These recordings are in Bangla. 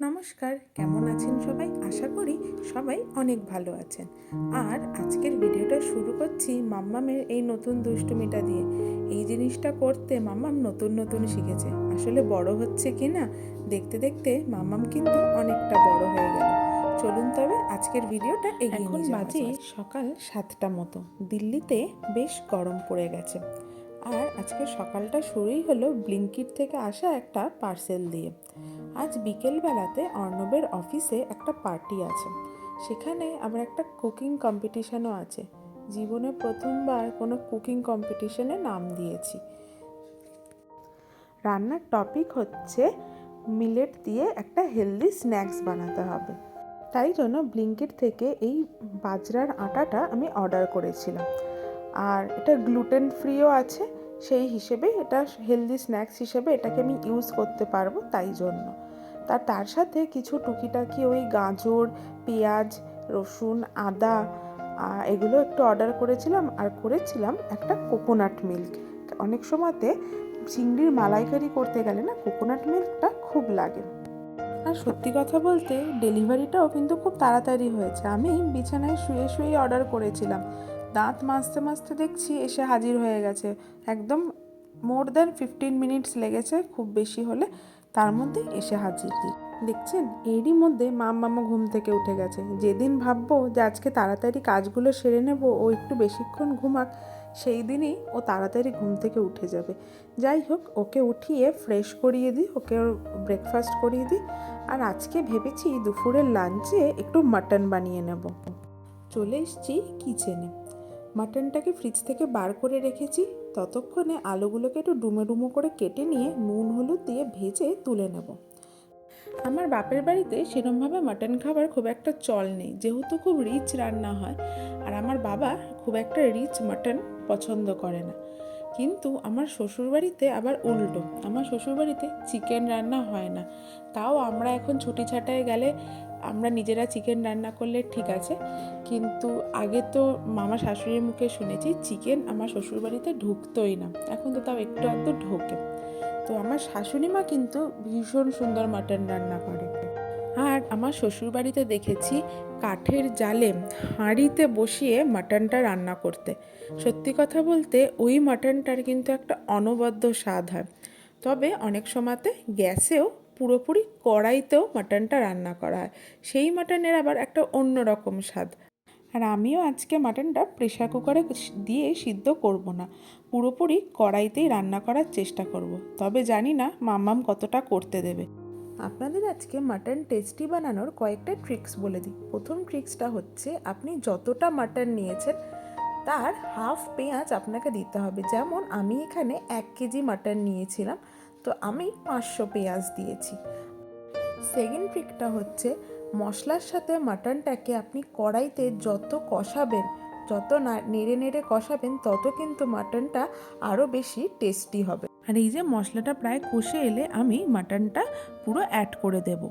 নমস্কার কেমন আছেন সবাই? আশা করি সবাই অনেক ভালো আছেন। আর আজকের ভিডিওটা শুরু করছি মাম্মামের এই নতুন দুষ্টুমিটা দিয়ে। এই জিনিসটা করতে মাম্মাম নতুন নতুন শিখেছে। আসলে বড় হচ্ছে কি না দেখতে দেখতে মাম্মাম কিন্তু অনেকটা বড় হয়ে গেল। চলুন তবে আজকের ভিডিওটা এগিয়ে এখন বাজে সকাল সাতটা মতো। দিল্লিতে বেশ গরম পড়ে গেছে। আর আজকে সকালটা শুরুই হলো ব্লিঙ্কিট থেকে আসা একটা পার্সেল দিয়ে। আজ বিকেলবেলাতে অর্ণবের অফিসে একটা পার্টি আছে। সেখানে আবার একটা কুকিং কম্পিটিশানও আছে। জীবনে প্রথমবার কোনো কুকিং কম্পিটিশনে নাম দিয়েছি। রান্নার টপিক হচ্ছে মিলেট দিয়ে একটা হেলদি স্ন্যাক্স বানাতে হবে। তাই জন্য ব্লিঙ্কিট থেকে এই বাজরার আটাটা আমি অর্ডার করেছিলাম। আর এটা গ্লুটেন ফ্রিও আছে। সেই হিসেবে এটা হেলদি স্ন্যাক্স হিসেবে এটাকে আমি ইউজ করতে পারব তাই জন্য। তার তার সাথে কিছু টুকিটাকি ওই গাজর, পেঁয়াজ, রসুন, আদা এগুলো একটু অর্ডার করেছিলাম আর করেছিলাম একটা কোকোনাট মিল্ক অনেক সময়তে চিংড়ির মালাইকারি করতে গেলে না কোকোনাট মিল্কটা খুব লাগে। আর সত্যি কথা বলতে ডেলিভারিটাও কিন্তু খুব তাড়াতাড়ি হয়েছে। আমি বিছানায় শুয়ে শুয়েই অর্ডার করেছিলাম। দাঁত মাজতে মাজতে দেখছি এসে হাজির হয়ে গেছে। একদম মোর দ্যান ফিফটিন মিনিটস লেগেছে, খুব বেশি হলে তার মধ্যে এসে হাজির দিই দেখছেন? এরই মধ্যে মাম মামা ঘুম থেকে উঠে গেছে। যেদিন ভাববো যে আজকে তাড়াতাড়ি কাজগুলো সেরে নেব, ও একটু বেশিক্ষণ ঘুমাক, সেই দিনই ও তাড়াতাড়ি ঘুম থেকে উঠে যাবে। যাই হোক, ওকে উঠিয়ে ফ্রেশ করিয়ে দিই, ওকে ওর ব্রেকফাস্ট করিয়ে দিই। আর আজকে ভেবেছি দুপুরের লাঞ্চে একটু মাটন বানিয়ে নেব। চলে এসেছি কিচেনে মাটনটাকে ফ্রিজ থেকে বার করে রেখেছি। ততক্ষণে আলুগুলোকে একটু ডুমো ডুমো করে কেটে নিয়ে নুন, হলুদ দিয়ে ভেজে তুলে নেব। আমার বাপের বাড়িতে সেরমভাবে মাটন খাবার খুব একটা চল নেই, যেহেতু খুব রিচ রান্না হয়। আর আমার বাবা খুব একটা রিচ মাটন পছন্দ করে না। কিন্তু আমার শ্বশুরবাড়িতে আবার উল্টো। আমার শ্বশুরবাড়িতে চিকেন রান্না হয় না। তাও আমরা এখন ছুটি ছাটায় গেলে আমরা নিজেরা চিকেন রান্না করলে ঠিক আছে, কিন্তু আগে তো মামা শাশুড়ির মুখে শুনেছি চিকেন আমার শ্বশুরবাড়িতে ঢুকতোই না, এখন তো তাও একটু একটু ঢোকে। তো আমার শাশুড়ি মা কিন্তু ভীষণ সুন্দর মাটন রান্না করে। আর আমার শ্বশুরবাড়িতে দেখেছি কাঠের জালে হাঁড়িতে বসিয়ে মাটনটা রান্না করতে। সত্যি কথা বলতে ওই মাটনটার কিন্তু একটা অনবদ্য স্বাদ হয়। তবে অনেক সময়তে গ্যাসেও পুরোপুরি কড়াইতেও মাটনটা রান্না করা হয়। সেই মাটনের আবার একটা অন্য রকম স্বাদ। আর আমিও আজকে মাটনটা প্রেশার কুকারে দিয়ে সিদ্ধ করব না। পুরোপুরি কড়াইতেই রান্না করার চেষ্টা করব। তবে জানি না মাম্মাম কতটা করতে দেবে। আপনাদের আজকে মাটন টেস্টি বানানোর কয়েকটা ট্রিক্স বলে দিই। প্রথম ট্রিক্সটা হচ্ছে, আপনি যতটা মাটন নিয়েছেন, তার হাফ পেঁয়াজ আপনাকে দিতে হবে। যেমন আমি এখানে এক কেজি মাটন নিয়েছিলাম। তো আমি পাঁচশো পেঁয়াজ দিয়েছি। সেকেন্ড ট্রিকটা হচ্ছে, মশলার সাথে মাটনটাকে আপনি কড়াইতে যত কষাবেন, যত নেড়ে নেড়ে কষাবেন, তত কিন্তু মাটনটা আরও বেশি টেস্টি হবে। আর এই যে মশলাটা প্রায় কষে এলে আমি মাটনটা পুরো অ্যাড করে দেব।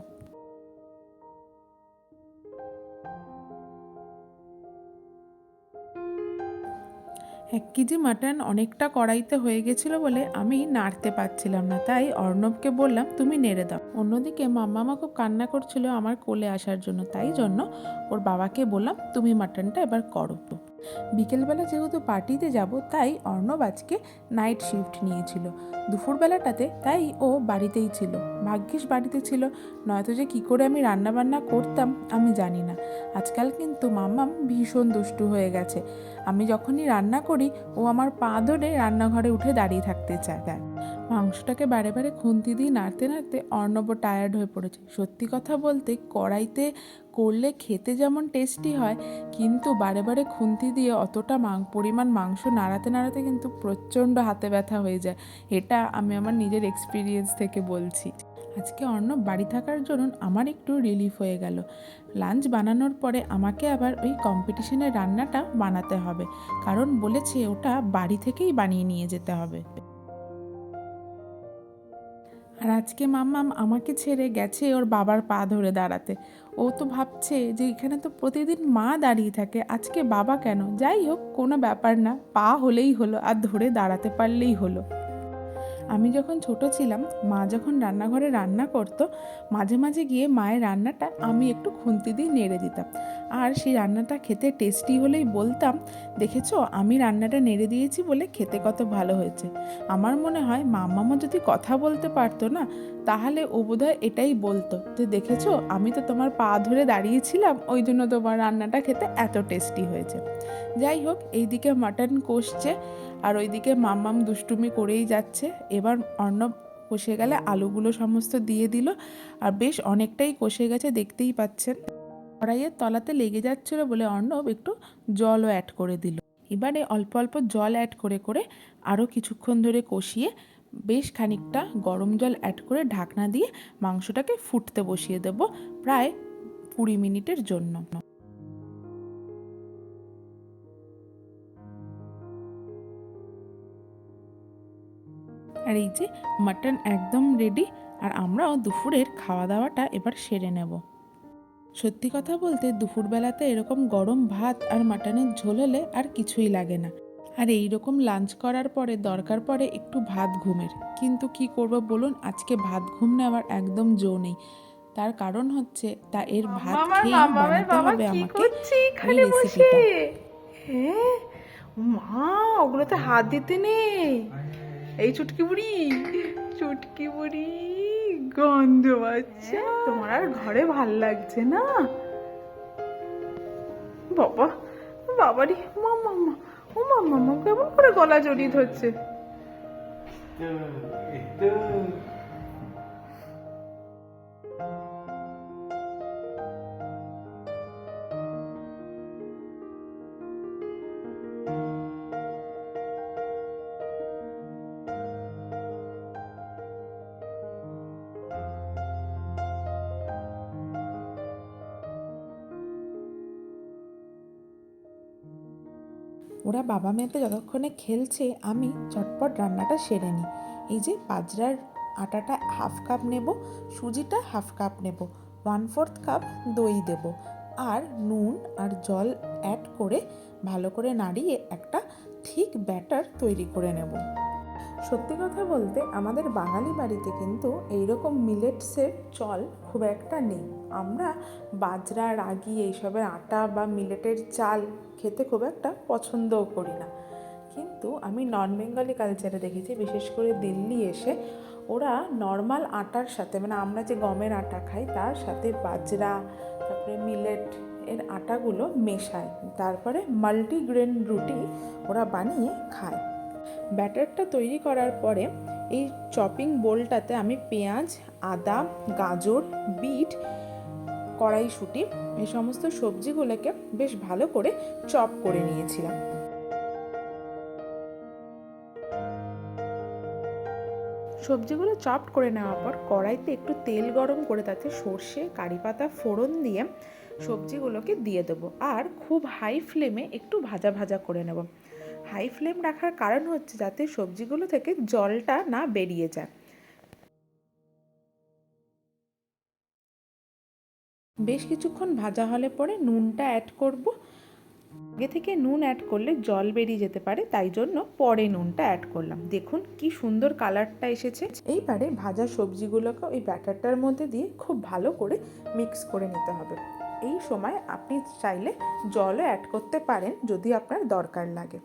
এক কেজি মাটন অনেকটা কড়াইতে হয়ে গেছিল বলে আমি নাড়তে পারছিলাম না। তাই অর্ণবকে বললাম, তুমি নেড়ে দাও। অন্যদিকে মাম্মামা খুব কান্না করছিল আমার কোলে আসার জন্য। তাই জন্য ওর বাবাকে বললাম, তুমি মাটনটা এবার করো। বিকেলবেলা যেহেতু পার্টিতে যাব, তাই অর্ণব আজকে নাইট শিফট নিয়েছিল দুপুরবেলাটাতে। তাই ও বাড়িতেই ছিল। ভাগ্যিস বাড়িতে ছিল। নয়তো যে কী করে আমি রান্না বান্না করতাম আমি জানি না। আজকাল কিন্তু মাম্মাম ভীষণ দুষ্টু হয়ে গেছে। আমি যখনই রান্না করি, ও আমার পা ধরে রান্নাঘরে উঠে দাঁড়িয়ে থাকতে চায়। মাংসটাকে বারে বারে খুন্তি দিয়ে নাড়তে নাড়তে অর্ণব টায়ার্ড হয়ে পড়েছে। সত্যি কথা বলতে কড়াইতে করলে খেতে যেমন টেস্টি হয়, কিন্তু বারে বারে খুন্তি দিয়ে অতটা মাং পরিমাণ মাংস নাড়াতে নাড়াতে কিন্তু প্রচণ্ড হাতে ব্যথা হয়ে যায়। এটা আমি আমার নিজের এক্সপিরিয়েন্স থেকে বলছি। আজকে অর্ণব বাড়ি থাকার জন্য আমার একটু রিলিফ হয়ে গেল। লাঞ্চ বানানোর পরে আমাকে আবার ওই কম্পিটিশনের রান্নাটা বানাতে হবে। কারণ বলেছে ওটা বাড়ি থেকেই বানিয়ে নিয়ে যেতে হবে। আর আজকে মাম্মাম আমাকে ছেড়ে গেছে ওর বাবার পা ধরে দাঁড়াতে। ও তো ভাবছে যে এখানে তো প্রতিদিন মা দাঁড়িয়ে থাকে, আজকে বাবা কেন? যাই হোক, কোনো ব্যাপার না, পা হলেই হলো, আর ধরে দাঁড়াতে পারলেই হলো। আমি যখন ছোট ছিলাম, মা যখন রান্নাঘরে রান্না করতো, মাঝে মাঝে গিয়ে মায়ের রান্নাটা আমি একটু খুন্তি দিয়ে নেড়ে দিতাম। আর সেই রান্নাটা খেতে টেস্টি হলেই বলতাম, দেখেছ, আমি রান্নাটা নেড়ে দিয়েছি বলে খেতে কত ভালো হয়েছে। আমার মনে হয় মা মামা যদি কথা বলতে পারতো না তাহলে ও বোধহয় এটাই বলতো যে, দেখেছ? আমি তো তোমার পা ধরে দাঁড়িয়েছিলাম, ওই জন্য তোমার রান্নাটা খেতে এত টেস্টি হয়েছে। যাই হোক, এইদিকে মাটন কষছে আর ওইদিকে মাম্মাম দুষ্টুমি করেই যাচ্ছে। এবার অর্ণব কষে গেলে আলুগুলো সমস্ত দিয়ে দিল আর বেশ অনেকটাই কষে গেছে, দেখতেই পাচ্ছেন। কড়াইয়ের তলাতে লেগে যাচ্ছিল বলে অর্ণব একটু জলও অ্যাড করে দিল। এবারে অল্প অল্প জল অ্যাড করে করে আরও কিছুক্ষণ ধরে কষিয়ে বেশ খানিকটা গরম জল অ্যাড করে ঢাকনা দিয়ে মাংসটাকে ফুটতে বসিয়ে দেব প্রায় কুড়ি মিনিটের জন্য। আর এই যে মাটন একদম রেডি আর আমরাও দুপুরের খাওয়া দাওয়াটা এবার সেরে নেব। সত্যি কথা বলতে দুপুরবেলাতে এরকম গরম ভাত আর মাটনের ঝোল হলে আর কিছুই লাগে না। আর এই রকম লাঞ্চ করার পরে দরকার পড়ে একটু ভাত ঘুমের। কিন্তু কি করব বলুন আজকে ভাত ঘুম নেওয়ার একদম জো নেই। তার কারণ হচ্ছে তা এর ভাত খেয়ে বানাতে হবে আমাকে এই রেসিপিটা। হ্যাঁ মা ওগুলোতে হাত দিতে নেই। এই চুটকি বুড়ি চুটকি বুড়ি গন্ধ পাচ্ছে। তোমার আর ঘরে ভালো লাগছে না? বাবা বাবারি মামা মা। ও মামা মা কেমন করে গলা জড়িয়ে ধরছে? ওরা বাবা মেয়েতে যতক্ষণে খেলছে, আমি চটপট রান্নাটা সেরে নিই। এই যে বাজরার আটাটা হাফ কাপ নেব, সুজিটা হাফ কাপ নেব ওয়ান ফোর্থ কাপ দই দেব আর নুন আর জল অ্যাড করে ভালো করে নাড়িয়ে একটা ঠিক ব্যাটার তৈরি করে নেব। সত্যি কথা বলতে আমাদের বাঙালি বাড়িতে কিন্তু এইরকম মিলেটসের চল খুব একটা নেই। আমরা বাজরা, রাগি এইসবের আটা বা মিলেটের চাল খেতে খুব একটা পছন্দও করি না। কিন্তু আমি নন বেঙ্গলি কালচারে দেখেছি, বিশেষ করে দিল্লি এসে ওরা নর্মাল আটার সাথে মানে আমরা যে গমের আটা খাই, তার সাথে বাজরা, তারপরে মিলেট এর আটাগুলো মেশায়। তারপরে মাল্টিগ্রেন রুটি ওরা বানিয়ে খায়। ব্যাটারটা তৈরি করার পরে এই চপিং বোলটাতে আমি পেঁয়াজ, আদা, গাজর, বিট, কড়াইশুঁটি এই সমস্ত সবজিগুলোকে বেশ ভালো করে চপ করে নিয়েছিলাম। সবজিগুলো চপ করে নেওয়ার পর কড়াইতে একটু তেল গরম করে তাতে সর্ষে কারি পাতা ফোড়ন দিয়ে সবজিগুলোকে দিয়ে দেবো। আর খুব হাই ফ্লেমে একটু ভাজা ভাজা করে নেব। হাই ফ্লেম রাখার কারণ হচ্ছে যাতে সবজিগুলো থেকে জলটা না বেরিয়ে যায়। বেশ কিছুক্ষণ ভাজা হলে পরে নুনটা অ্যাড করব। আগে থেকে নুন অ্যাড করলে জল বেরিয়ে যেতে পারে, তাই জন্য পরে নুনটা অ্যাড করলাম। দেখুন কি সুন্দর কালারটা এসেছে। এইবারে ভাজা সবজিগুলোকে ওই ব্যাটারটার মধ্যে দিয়ে খুব ভালো করে মিক্স করে নিতে হবে। এই সময় আপনি চাইলে জলও অ্যাড করতে পারেন যদি আপনার দরকার লাগে।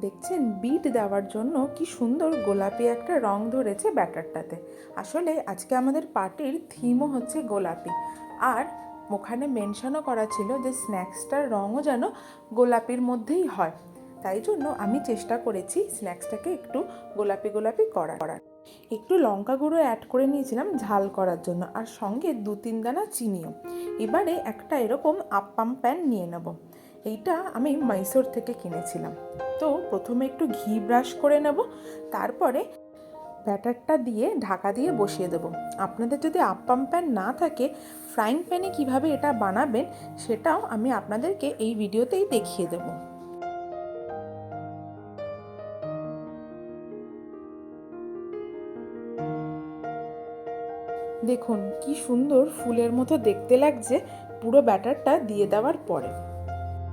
দেখছেন বিট দেওয়ার জন্য কি সুন্দর গোলাপি একটা রং ধরেছে ব্যাটারটাতে। আসলে আজকে আমাদের পার্টির থিমও হচ্ছে গোলাপি। আর ওখানে মেনশনও করা ছিল যে স্ন্যাক্সটার রঙও যেন গোলাপির মধ্যেই হয়। তাই জন্য আমি চেষ্টা করেছি স্ন্যাক্সটাকে একটু গোলাপি গোলাপি করা, করার। একটু লঙ্কা গুঁড়ো অ্যাড করে নিয়েছিলাম ঝাল করার জন্য আর সঙ্গে দু তিন দানা চিনিও। এবারে একটা এরকম আপ্পাম প্যান নিয়ে নেব। এইটা আমি মাইসোর থেকে কিনেছিলাম। তো প্রথমে একটু ঘি ব্রাশ করে নেব, তারপরে ব্যাটারটা দিয়ে ঢাকা দিয়ে বসিয়ে দেবো। আপনাদের যদি আপ্পাম প্যান না থাকে ফ্রাইং প্যানে কীভাবে এটা বানাবেন সেটাও আমি আপনাদেরকে এই ভিডিওতেই দেখিয়ে দেবো। দেখুন, কি সুন্দর ফুলের মতো দেখতে লাগছে পুরো ব্যাটারটা দিয়ে দেওয়ার পরে।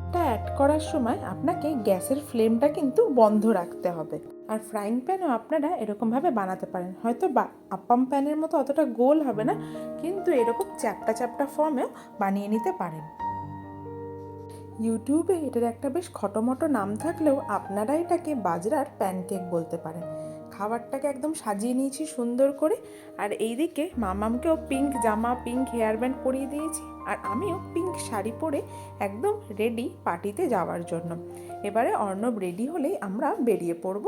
এটা অ্যাড করার সময় আপনাকে গ্যাসের ফ্লেমটা কিন্তু বন্ধ রাখতে হবে। আর ফ্রাইং প্যানও আপনারা এরকমভাবে বানাতে পারেন। হয়তো বা আপাম প্যানের মতো অতটা গোল হবে না, কিন্তু এরকম চ্যাপটা চ্যাপটা ফর্মেও বানিয়ে নিতে পারেন। ইউটিউবে এটার একটা বেশ খটোমটো নাম থাকলেও আপনারা এটাকে বাজরার প্যানকেক বলতে পারেন। খাবারটাকে একদম সাজিয়ে নিয়েছি সুন্দর করে। আর এইদিকে মামামকেও পিঙ্ক জামা পিঙ্ক হেয়ার ব্যান্ড পরিয়ে দিয়েছি। আর আমিও পিঙ্ক শাড়ি পরে একদম রেডি পার্টিতে যাওয়ার জন্য। এবারে অর্ণব রেডি হলেই আমরা বেরিয়ে পড়ব।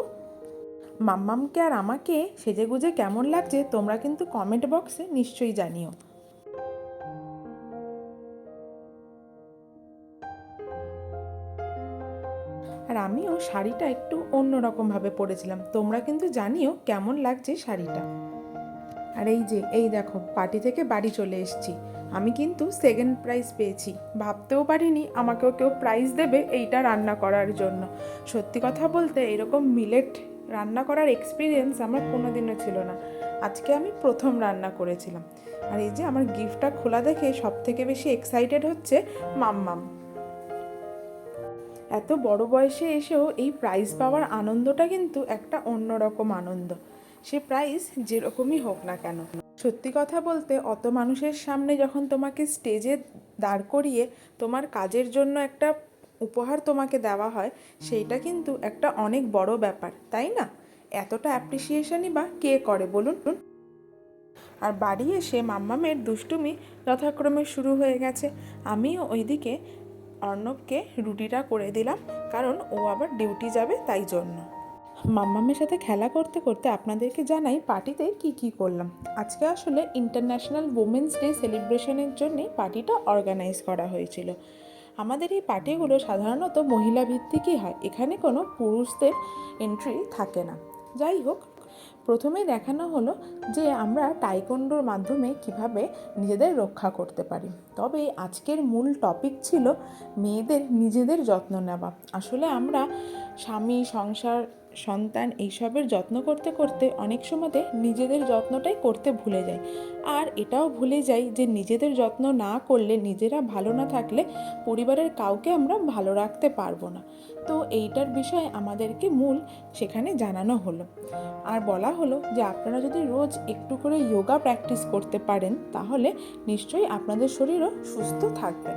মাম্মামকে আর আমাকে সেজেগুজে কেমন লাগছে তোমরা কিন্তু কমেন্ট বক্সে নিশ্চয়ই জানিও। আমিও শাড়িটা একটু অন্যরকমভাবে পরেছিলাম। তোমরা কিন্তু জানিও কেমন লাগছে শাড়িটা। আর এই যে, এই দেখো, পার্টি থেকে বাড়ি চলে এসেছি। আমি কিন্তু সেকেন্ড প্রাইজ পেয়েছি। ভাবতেও পারিনি আমাকেও কেউ প্রাইজ দেবে এইটা রান্না করার জন্য। সত্যি কথা বলতে এরকম মিলেট রান্না করার এক্সপিরিয়েন্স আমার কোনোদিনও ছিল না। আজকে আমি প্রথম রান্না করেছিলাম। আর এই যে, আমার গিফটটা খোলা দেখে সব থেকে বেশি এক্সাইটেড হচ্ছে মাম্মাম। এত বড় বয়সে এসেও এই প্রাইজ পাওয়ার আনন্দটা কিন্তু একটা অন্যরকম আনন্দ। সে প্রাইজ যেরকমই হোক না কেন। সত্যি কথা বলতে অত মানুষের সামনে যখন তোমাকে স্টেজে দাঁড় করিয়ে তোমার কাজের জন্য একটা উপহার তোমাকে দেওয়া হয়, সেইটা কিন্তু একটা অনেক বড় ব্যাপার, তাই না? এতটা অ্যাপ্রিসিয়েশনই বা কে করে বলুন? আর বাড়ি এসে মাম্মামের দুষ্টুমি যথাক্রমে শুরু হয়ে গেছে। আমিও ওইদিকে অর্ণবকে রুটিটা করে দিলাম, কারণ ও আবার ডিউটি যাবে তাই জন্য। মাম্মামের সাথে খেলা করতে করতে আপনাদেরকে জানাই পার্টিতে কি কি করলাম। আজকে আসলে ইন্টারন্যাশনাল উমেন্স ডে সেলিব্রেশনের জন্যে পার্টিটা অর্গানাইজ করা হয়েছিল। আমাদের এই পার্টিগুলো সাধারণত মহিলা ভিত্তিকই হয়, এখানে কোনো পুরুষদের এন্ট্রি থাকে না। যাই হোক প্রথমেই দেখানো হলো যে আমরা টাইকন্ডোর মাধ্যমে কীভাবে নিজেদের রক্ষা করতে পারি। তবে আজকের মূল টপিক ছিল মেয়েদের নিজেদের যত্ন নেওয়া। আসলে আমরা স্বামী, সংসার সন্তান এইসবের যত্ন করতে করতে অনেক সময়তে নিজেদের যত্নটাই করতে ভুলে যাই আর এটাও ভুলে যাই যে নিজেদের যত্ন না করলে নিজেরা ভালো না থাকলে পরিবারের কাউকে আমরা ভালো রাখতে পারব না। তো এইটার বিষয়ে আমাদেরকে মূল সেখানে জানানো হলো। আর বলা হলো যে আপনারা যদি রোজ একটু করে যোগা প্র্যাকটিস করতে পারেন, তাহলে নিশ্চয়ই আপনাদের শরীরও সুস্থ থাকবে।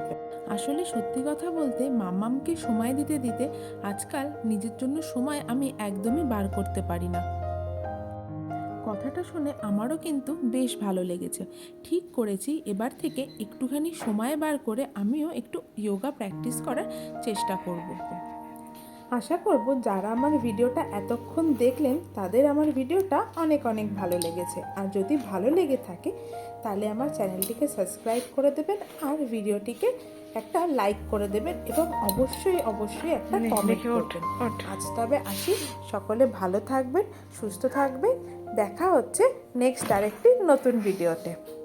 আসলে সত্যি কথা বলতে মামামকে সময় দিতে দিতে আজকাল নিজের জন্য সময় আমি একদমই বার করতে পারি না। কথাটা শুনে আমারও কিন্তু বেশ ভালো লেগেছে। ঠিক করেছি, এবার থেকে একটুখানি সময় বার করে আমিও একটু যোগা প্র্যাকটিস করার চেষ্টা করব। আশা করব যারা আমার ভিডিওটা এতক্ষণ দেখলেন, তাদের আমার ভিডিওটা অনেক অনেক ভালো লেগেছে। আর যদি ভালো লেগে থাকে, তাহলে আমার চ্যানেলটিকে সাবস্ক্রাইব করে দেবেন আর ভিডিওটিকে একটা লাইক করে দেবেন এবং অবশ্যই অবশ্যই একটা কমেন্ট করবেন। আজ তবে আসি। সকলে ভালো থাকবেন সুস্থ থাকবেন। দেখা হচ্ছে নেক্সট আরেকটি নতুন ভিডিওতে